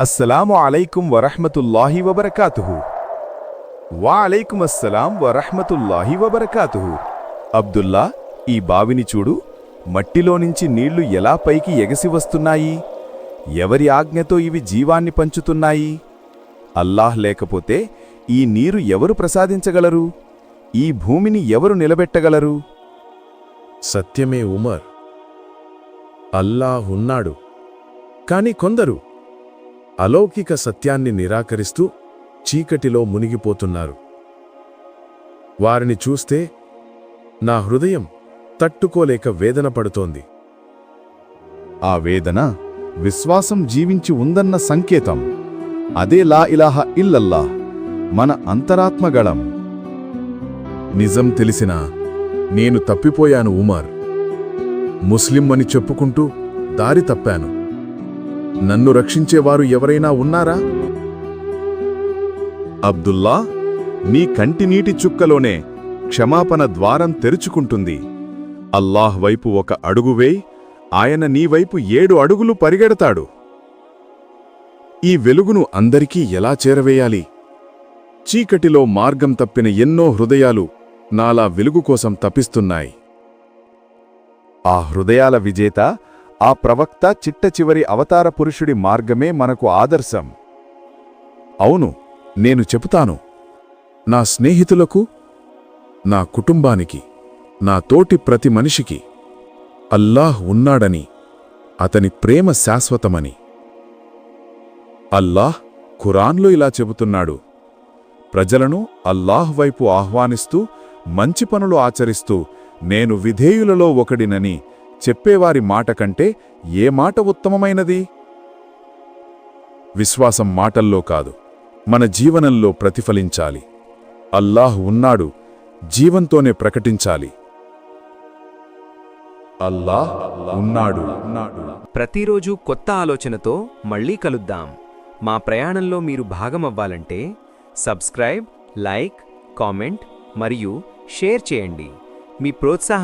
అస్సలాము అలైకుం వరహ్మతుల్లాహి వా వాలైకుం అస్సలాం వరహ్మతుల్లాహి వబర్కాతుహు. అబ్దుల్లా ఈ బావిని చూడు. మట్టిలో నుంచి నీళ్ళు ఎలా పైకి ఎగసి వస్తున్నాయి? ఎవరి ఆజ్ఞతో ఇవి జీవాన్ని పంచుతున్నాయి? అల్లాహ్ లేకపోతే ఈ నీరు ఎవరు ప్రసాదించగలరు? ఈ భూమిని ఎవరు నిలబెట్టగలరు? సత్యమే ఉమర్. అల్లాహ్ ఉన్నాడు. కాని కొందరు అలౌకిక సత్యాన్ని నిరాకరిస్తూ చీకటిలో మునిగిపోతున్నారు. వారిని చూస్తే నా హృదయం తట్టుకోలేక వేదన పడుతోంది. ఆ వేదన విశ్వాసం జీవించి ఉందన్న సంకేతం. అదే లా ఇలాహ ఇల్లల్లాహ్ మన అంతరాత్మగళం. నిజం తెలిసినా నేను తప్పిపోయాను ఉమర్. ముస్లిం అని చెప్పుకుంటూ దారి తప్పాను. నన్ను రక్షించేవారు ఎవరైనా ఉన్నారా? అబ్దుల్లా నీ కంటినీటి చుక్కలోనే క్షమాపణ ద్వారం తెరుచుకుంటుంది. అల్లాహ్ వైపు ఒక అడుగు వేయి ఆయన నీ వైపు ఏడు అడుగులు పరిగెడతాడు. ఈ వెలుగును అందరికీ ఎలా చేరవేయాలి? చీకటిలో మార్గం తప్పిన ఎన్నో హృదయాలు నాలా వెలుగు కోసం తపిస్తున్నాయి ఆ హృదయాల విజేత ఆ ప్రవక్త చిట్ట చివరి అవతార పురుషుడి మార్గమే మనకు ఆదర్శం. అవును నేను చెబుతాను. నా స్నేహితులకు నా కుటుంబానికి నా తోటి ప్రతి మనిషికి అల్లాహ్ ఉన్నాడని అతని ప్రేమ శాశ్వతమని. అల్లాహ్ ఖురాన్లో ఇలా చెబుతున్నాడు. ప్రజలను అల్లాహ్ వైపు ఆహ్వానిస్తూ మంచి పనులు ఆచరిస్తూ నేను విధేయులలో ఒకడినని చెప్పేవారి మాట కంటే ఏ మాట ఉత్తమమైనది? విశ్వాసం మాటల్లో కాదు మన జీవనంలో ప్రతిఫలించాలి. అల్లాహ్ ఉన్నాడు జీవంతోనే ప్రకటించాలి. అల్లాహ్ ఉన్నాడు. ప్రతిరోజు కొత్త ఆలోచనతో మళ్ళీ కలుద్దాం. మా ప్రయాణంలో మీరు భాగమవ్వాలంటే సబ్స్క్రైబ్ లైక్ కామెంట్ మరియు షేర్ చేయండి. మీ ప్రోత్సాహం